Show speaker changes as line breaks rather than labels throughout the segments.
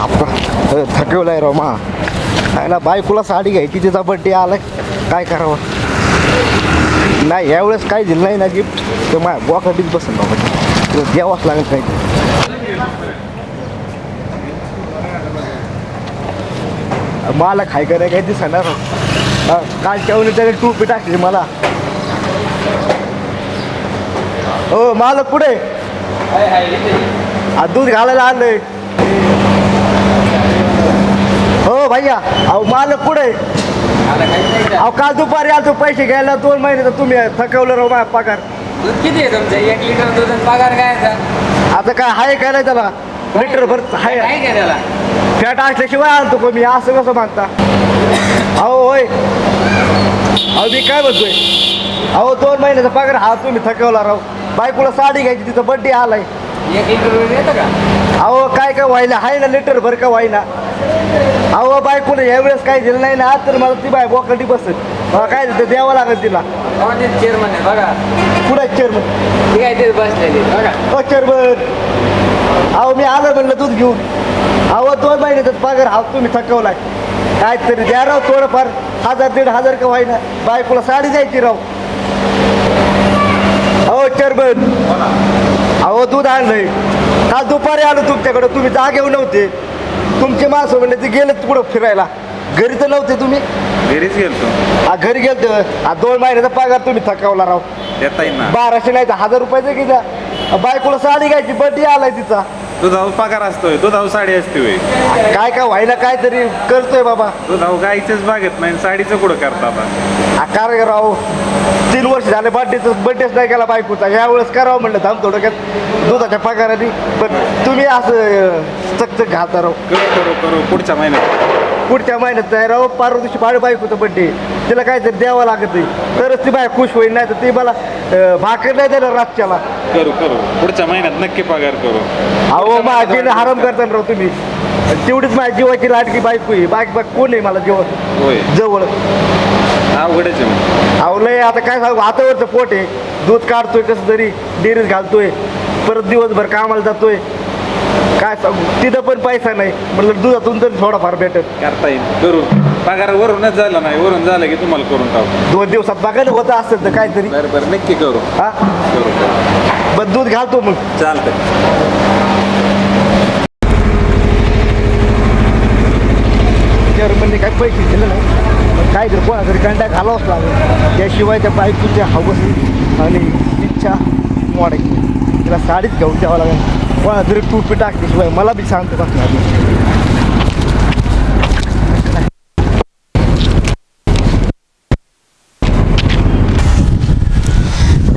बापरा. थकवलाय राव मा. आयला बायकोला साडी घ्यायची तिचा बड्डे आलाय. काय करावं? नाही यावेळेस काय दिलं नाही ना गिफ्ट ते मा बॉकाटीच बसेल बाबा. तुला द्यावाच लागेल काही मला खाय कराय काय दिसणार. हा, ठेवून त्याने टूपी टाकली मला. हो मालक पुढे आ, दूध घालायला आलंय हो भैया अहो मालक पुढे अहो काल दुपारी आलतो पैसे घ्यायला दोन महिने तर तुम्ही थकवलं राव माझा पगार.
दूध किती आहे तुमचं? एक लिटर दूध आणि पगार काय याचा?
आता काय हाय काय नाही त्याला? लिटर भर हाय.
काय काय त्याला?
फॅट असल्याशिवाय आणतो का मी असं कसं मागता अहो होय. अहो मी काय म्हणतोय? अहो दोन महिन्याचा पगार हा तुम्ही थकवला राव. बायकोला साडी घ्यायची तिथं बड्डे आलाय.
एक लिटर येतं का?
अहो काय काय व्हायला? हाय ना लिटर भर का व्हायना? अहो बायकोने यावेळेस काय दिलं नाही ना तर मला ती बाय बोकडी बसत. मला काय तिथं द्यावं लागत तिला.
चेअरमन आहे बघा.
पुढे चेअरमन
बसलेली बघा.
चेअरमन अहो मी आलो म्हणलं दूध घेऊन. अहो दोन महिन्याचा पगार हा तुम्ही थकवलाय. काय तरी द्या राव थोडंफार. हजार दीड हजार का व्हायना? बायकोला साडी द्यायची राव. अहो चेअरमन अहो दूध आणलंय काल दुपारी आलो तुमच्याकडं तुम्ही जागेवर नव्हते. तुमचे माणसं म्हणले ते गेले पुढं फिरायला. घरी तर नव्हते तुम्ही?
घरीच गेलतो.
आ, घरी गेलते? आ, दोन महिन्याचा पगार तुम्ही थकवला राव.
देता
बाराशे नाही तर हजार रुपयाचं की द्या. बायकोला साडी घ्यायची बड्डे आलाय तिचा.
दुधावर पगार असतोय दुधावर साडी असते होय
काय काय व्हायला काय तरी करतोय बाबा.
दुधावर गाईचंच बागेत नाही साडीचं कुठं करता आता?
आ, काय राव? तीन वर्ष झाले बड्डेचं बड्डेच नाही केला बायकोचा. यावेळेस करावं म्हणलं थांब थोडक्यात दुधाच्या पगाराने. पण तुम्ही असं चकचक घालता राव.
करू करू करू. पुढच्या महिन्यात.
पुढच्या महिन्यात नाही राव. पार दिवशी बाळ बायकोचं बड्डे तिला काहीतरी द्यावं लागत नाही तरच ती बाय खुश होईल नाही तर ती मला अं, भाकर नाही देणार रातच्याला.
करू करू. पुढच्या महिन्यात नक्की पगार करू.
अहो माझी हराम करता राव तुम्ही. तेवढीच माझ्या जीवाची लाटकी बायको आहे. बाकी बाकी कोण आहे मला जीव
होय.
जवळ.
अवघडच आहे मग.
अहो लय आता काय सांगू? हातावरचं पोट आहे. दूध काढतोय कसं तरी. डेरीत घालतोय. परत दिवसभर कामाला जातोय. काय सांगू? तिथं पण पैसा नाही. म्हटलं दुधातून तरी थोडाफार भेटत
करता येईल. करू पगार वरूनच झाला नाही. वरून झालं की तुम्हाला करून टाकू.
दोन दिवसात बघायला होतं असेल तर काहीतरी.
बरं बरं. नक्की करू.
हा?
करू करू.
पण दूध घालतो मग.
चालतंय.
चेअरमनने काही पैसे दिले नाही. काय तरी कोणातरी कंटा घालावंच लागेल. त्याशिवाय त्या बायकोच्या हवस आणि इच्छा मोडायची तिला साडीच घेऊन द्यावं लागेल. कोणा तरी टूपी बाय मला बी शांत बसणार नाही.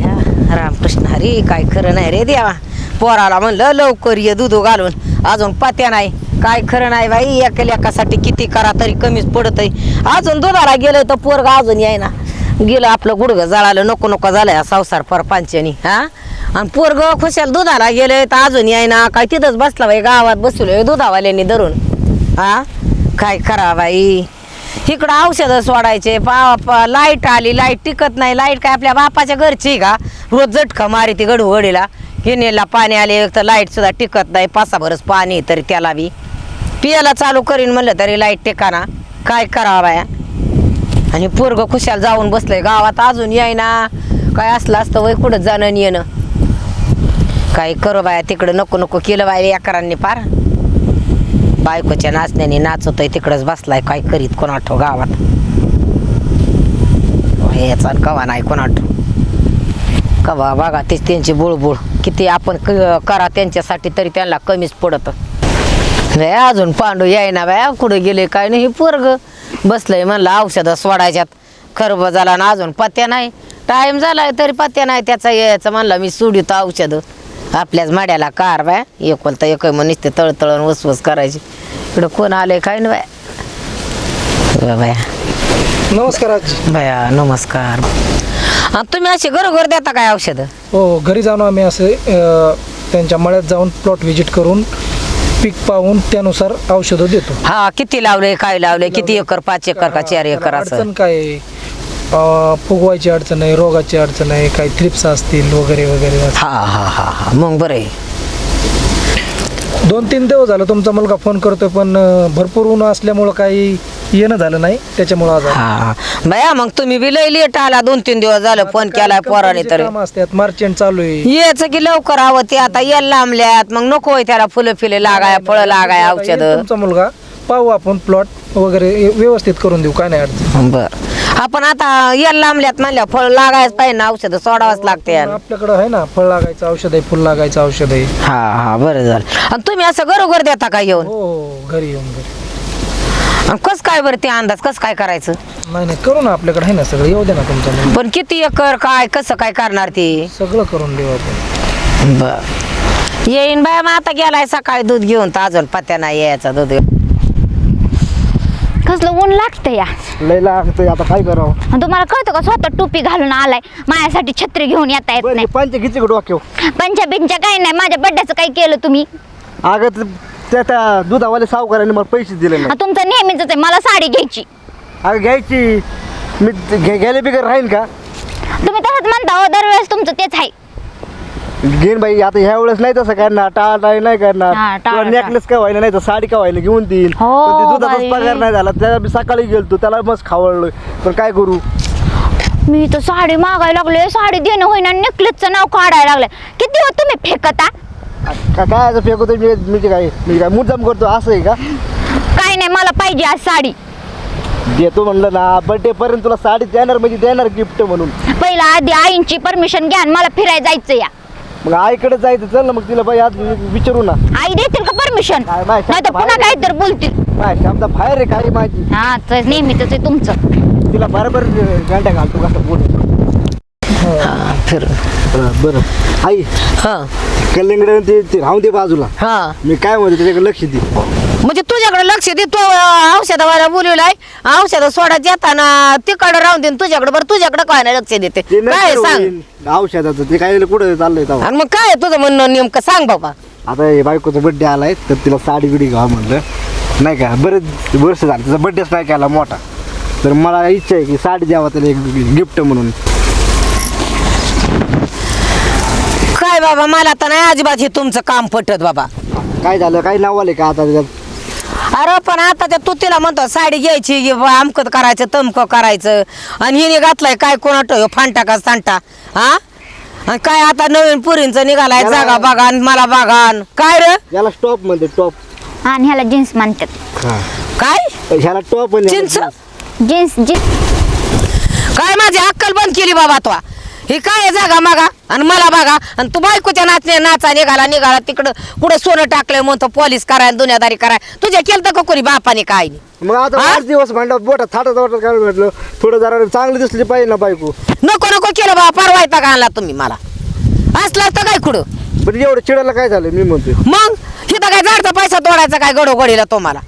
या, रामकृष्ण हरी काय खरं नाही रे देवा. पोराला म्हणलं लवकर ये दूध घालून. अजून पात्या नाही. काय खरं नाही बाई एका लेकासाठी किती करा तरी कमीच पडत आहे अजून दुधाला गेलं तर पोरगा अजून यायना गेलं आपलं गुडघं जळालं नको नको झालंय संसार परपांच्यानी हा? आणि पोरग खुशाल दुधाला गेलं तर अजून यायना काय तिथंच बसला बाई गावात बसलोय दुधावाल्यांनी धरून हा? काय करा बाई? इकडं औषधं सोडायचे पा लाइट आली लाइट टिकत नाही लाइट काय आपल्या बापाच्या घरची आहे का? रोज झटका मारी ती गडूगडीला. हिनेला पाणी आले तर लाइट सुद्धा टिकत नाही पासाभरच पाणी तरी त्याला बी. पियाला चालू करीन म्हणलं तरी लाइट टिकाना. काय करावं बाया? आणि पोरग खुशाल जाऊन बसलंय. गावात अजून यायना. काय असलं असतं वय कुठं जाणं येणं. काय करू बाया तिकडं नको नको केलं बाया एकरांनी फार बायकोच्या नाचण्याने नाचवतोय तिकडंच बसलाय. काय करीत कोणाठो गावात? याचा कवा नाही कोणाठो. कवा बघा तेच त्यांची बुळबुळ. किती आपण क- करा त्यांच्यासाठी तरी त्यांना कमीच पडत. अजून पांडू यायना बाया. कुठं गेले काय नाही. पोरग. बसलंय म्हणलं औषधं सोडायच्यात. खरब झाला ना अजून पत्या नाही. टाइम झालाय तरी पत्या नाही त्याचा यायचं म्हणलं मी सोडितो औषधं. आपल्याच माड्याला कार बाय. एकोलता एक मग नुसते तळतळण वसवस करायची. इकडं कोण आले काय नाही बाया. बाया.
नमस्कार आजी.
बाया नमस्कार. हा, तुम्ही अशी घरोघर देता काय औषधं?
हो घरी जाऊन आम्ही असे अ, त्यांच्या मळ्यात जाऊन प्लॉट व्हिजिट करून पीक पाहून त्यानुसार औषधं देतो.
हा किती लावले काय लावले किती एकर पाच एकर का चार एकर असं?
अडचण काय आहे? अ, फुगवायची अडचण आहे रोगाची अडचण आहे काही थ्रिप्स असतील वगैरे वगैरे असं.
हा हा हा हा. मग बरं आहे.
दोन तीन दिवस झालं तुमचा मुलगा फोन करतोय पण अं, भरपूर ऊन असल्यामुळं काही येणं झालं नाही. त्याच्यामुळं आज आलो.
हा. बया मग तुम्ही बी लय लेट आला दोन तीन दिवस झालं फोन केलाय पोराने
कंपनीचे
तर.
कामं असतात मार्चंट चालू आहे.
यायचं की लवकर हवं ते आता यायला लांबल्यात मग नको होय त्याला फुलं फिले लागाय फळं लागाय
आता येईल
औषध.
तुमचा मुलगा. पाहू आपण प्लॉट वगैरे व्यवस्थित करून देऊ काय नाही अडचण.
बर. आपण आता यायला लांबल्यात म्हणल्या फळ लागायच पाहिजे ना औषध सोडावंच लागते.
आपल्याकडं आहे ना फळ लागायचं औषध आहे फुल लागायचं औषध आहे.
हा हा बरं झालं. आणि तुम्ही असं घरोघर देता का येऊन?
हो हो घरी येऊन घरी.
आणि कस काय बरं ते अंदाज कस काय करायचं?
नाही नाही करू ना आपल्याकडे आहे ना सगळं येऊ दे ना तुमचा मुलगा
पण किती एकर काय कसं काय करणार ते?
सगळं करून देऊ आपण.
बर. येईन बाय मग आता गेलाय सकाळी दूध घेऊन तर अजून पत्या नाही यायचा दूध
कसलं ऊन लागतं या.
लय लागतंय आता काय करावं?
आणि तुम्हाला कळतं का स्वतः टोपी घालून आलाय? माझ्यासाठी छत्री घेऊन येता येत
बरं
नाही.
पंच किती डोक्याव
पंचा बिंच्या काही नाही माझ्या बड्ड्याचं काही केलं तुम्ही.
अगं ते- त्या त्या दुधावाले सावकाराने मला पैसे दिले
हा,
नाही
तुमचं नेहमीच आहे मला साडी घ्यायची.
अगं घ्यायची. मी ते घे- घ्यायला बिगर राहीन का?
तुम्ही तसंच म्हणता हो दरवेळेस तुमचं तेच आहे.
घेईन बाई आता ह्या वेळेस नाही तसं करणार. टाळा नाही
हा,
करणार
टाळाटाळ.
नेकलेस का व्हायला नाही तर साडी का व्हायला घेऊन देईन
हो,
पण ते दुधाचाच
बाई.
पगार नाही झाला त्याला मी सकाळी गेलतो त्याला मस्त खावडलोय पण काय करू?
मी तर साडी मागायला लागले साडी देणं होईना नेकलेसचं नाव काढायला लागले किती हो तुम्ही फेकता?
का काय असं फेकतो मी मी ते काय मी काय मुद्दाम करतो असं आहे का?
काय नाही मला पाहिजे आज साडी.
देतो म्हणलं ना बर्थडे पर्यंत तुला साडी देणार म्हणजे देणार गिफ्ट म्हणून.
पहिला आधी आईंची परमिशन घ्या आणि मला फिरायला जायचं या.
मग आईकडे जायचं चल ना मग तिला बाई आज विचारू ना.
आई देतील का परमिशन नाही तर पुन्हा काय तर बोलतील.
काय शब्द बाहेर आहे काय माहिती
हा तर नेहमीच आहे तुमचं.
तिला बरोबर गांड्या घालतो कसं बोल?
फिर.
बरं. आई
हा.
कलिंगड ते ते राहून दे बाजूला.
हा.
मी काय म्हणतो त्याच्याकडे लक्ष दे.
तुझ्याकडे लक्ष दे तू औषधावाला बोलवलाय औषध सोडत येताना तिकडे राहून दे तुझ्याकडे बरं तुझ्याकडे काय नाही लक्ष देते.
ते
काय
नंतर
सांग?
होईल. औषधाचं ते काय कुठं चाललंय तेव्हा?
आणि मग काय तुझं म्हणणं नेमकं? सांग बाबा.
आता हे बायकोचा बड्डे आलाय तर तिला साडी बिडी घ्यावं म्हणलं. नाही का बरेच वर्ष झाले तिचा बड्डेच नाही केला मोठा. तर मला इच्छा आहे की साडी द्यावा त्याला एक गिफ्ट म्हणून.
काय बाबा मला तर नाही अजिबात हे तुमचं काम पटत बाबा.
काय झालं काय नाव आले का आता त्याच्यात?
अरे पण आता त्या तू तिला म्हणतो साडी घ्यायची की बा अमकत करायचं तमकं करायचं. आणि हिने घातलाय काय कोणाट फांटा का सांटा? हा? आणि काय आता नवीन पुरींचं निघालाय
याला-
जागा बागान मला बागान काय रे?
याला स्टॉप म्हणते टॉप
आणि ह्याला जीन्स म्हणतात.
काय?
ह्याला टॉप
चिंच
जीन्स
काय माझी अक्कल बंद केली बाबा तो? ही काय जागा मागा? आणि मला बघा आणि तू बायकोच्या नाचण्या नाचा निघाला निघाला तिकडं कुठं सोनं टाकलंय म्हणतो पोलीस कराय दुनियादारी कराय. तुझ्या केलं का कोणी बापाने काय? नाही
मग आता
हा?
पाच दिवस म्हणलं बोटा थाटत वाटत काय म्हटलं थोडं जरा चांगली दिसली पाहिजे ना बायको.
नको नको केलं बाबा परवायता का आणला तुम्ही मला. असला तर काय कुठं?
पण एवढं चिडायला काय झालं? मी म्हणतोय.
मग? इथं काय झाडचा पैसा तोडायचा काय गडोगडीला तुम्हाला?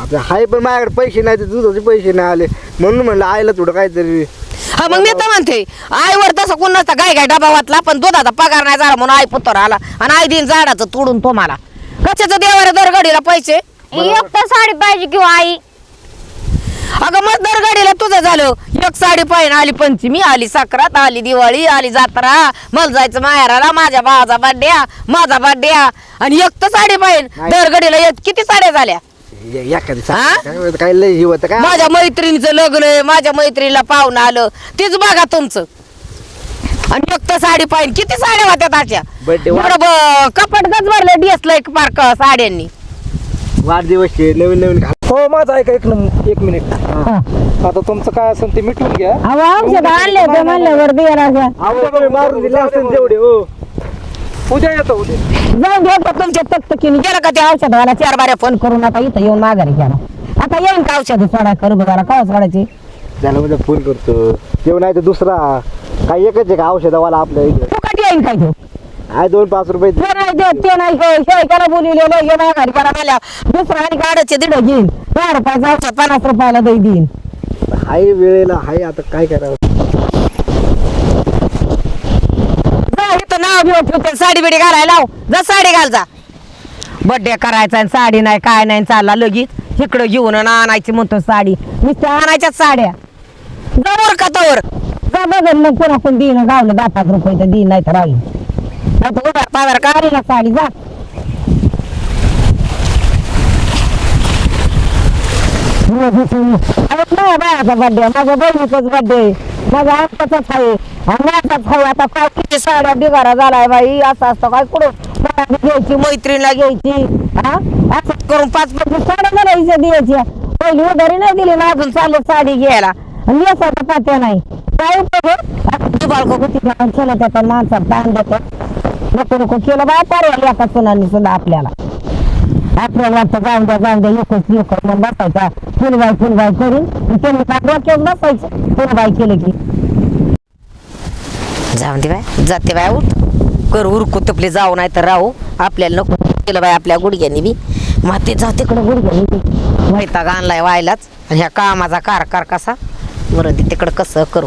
आपल्या हाय पण माझ्याकडे पैसे नाही तर दुधाचे पैसे नाही आले. म्हणून म्हणलं आईला थोडं काहीतरी
हा मग मी तर म्हणते आईवर तसं कोण नसता गाय गाय डबा वाचला पण दुधाचा पगार नाही झाला म्हणून आई पुत्र आला आणि आई दिन झाडाचं तोडून तुम्हाला. कशाचं देवारे दरगडीला पैसे?
एक तर साडी पाहिजे किंवा आई.
अगं मग दरगडीला तुझं झालं. एक साडी पाहिजे आली पंचमी आली साखरात आली दिवाळी आली जात्रा. मला जायचं माहेराला माझ्या भावाचा बड्डे माझा बड्डे आणि एक तर साडी पाहिजे. दरगडीला एक किती साड्या झाल्या?
एखादी काय लय
माझ्या मैत्रिणीचं लग्न आहे माझ्या मैत्रिणीला पाहुणं आलं. तेच बघा तुमचं. आणि एक तर साडी पाहिजे. किती साड्या होत्या त्याच्या
Birthday वा-
एवढं ब- कपाट गच भरलं डिसलं एक पार्क साड्यांनी.
वाढदिवस आहे, नवीन नवीन घाल.
हो माझं ऐका एक एक मिनिट आता तुमचं काय असेल ते मिटवून घ्या.
आणले होते म्हणल्यावर
अहो, तुम्ही मारून दिले तेवढे हो.
उद्या येतो उद्या.
जाऊन घ्या का तुमच्या तक्तकीने गेलं का ते औषधवाला चार बाऱ्या फोन करून आता इथं येऊन माघारी घ्या आता येईन का औषध सोडा करू बघा का सोडायची?
त्याला म्हणजे फोन करतो. तेव्हा नाही तर दुसरा. काय एकच आहे का औषधावाला आपल्या इथे.
फुकट येईन काय तो
आहे दोन पाच रुपये.
ते नाही देत ते नाही हे हे त्याला बोलवलेलं हे माघारी करा मला. दुसरा आणि गाड्याचे दिड घेईन. दहा रुपयाचं औषध पन्नास रुपयाला दही देईन.
हाय वेळेला हाय आता काय करावं?
नाव घेऊन फिरतो साडी बिडी घालायला लाव. जा साडी घाल जा. बड्डे करायचा आणि साडी नाही काय नाही चालला लगेच इकडं घेऊन आणि आणायची म्हणतो साडी. नुसत्या आणायच्या साड्या. जवळ का तोवर जा बघ मग पुन्हा कोण दिन गावलं दहा पाच रुपये तर दिन नाही तर राहील. नाही तर उधार पाधार ना साडी जा. अरे बाळाचा बड्डे माझ्या बहिणीचाच बड्डे माझ्या आत्ताचाच आहे. आणि माझाच आता काय किती साड्या बिगारा झालाय बाई असं असतं काय कुठं मला घ्यायची मैत्रीणला घ्यायची हा असं करून पाच पाच साड्या घालायच्या द्यायच्या पहिली उधारी नाही दिली ना अजून चालू साडी घ्यायला आणि याचा पात्या नाही काय उपयोग बाळको किती केलं त्याचा माणसा ताण देतात नको नको केलं बाय परवा एका सुनांनी सुद्धा आपल्याला. आपल्याला वाटतं जाऊन द्या जाऊन द्या एकच एक मग बसायचा फुलबाई फुलबाई करून त्यांनी काय डोक्यात बसायचं फुलबाई केलं की जाऊन दे बाय जाते बाय उठ. कर उरकू तपले जाऊ नाही तर राहू. आपल्याला नको. केलं बाय आपल्या गुडघ्यानी बी. मग ते जाऊ तिकडं गुडघ्यानी बी. वैताग आणलाय व्हायलाच आणि ह्या कामाचा कार कार कसा? बरं ते तिकडं कसं करू.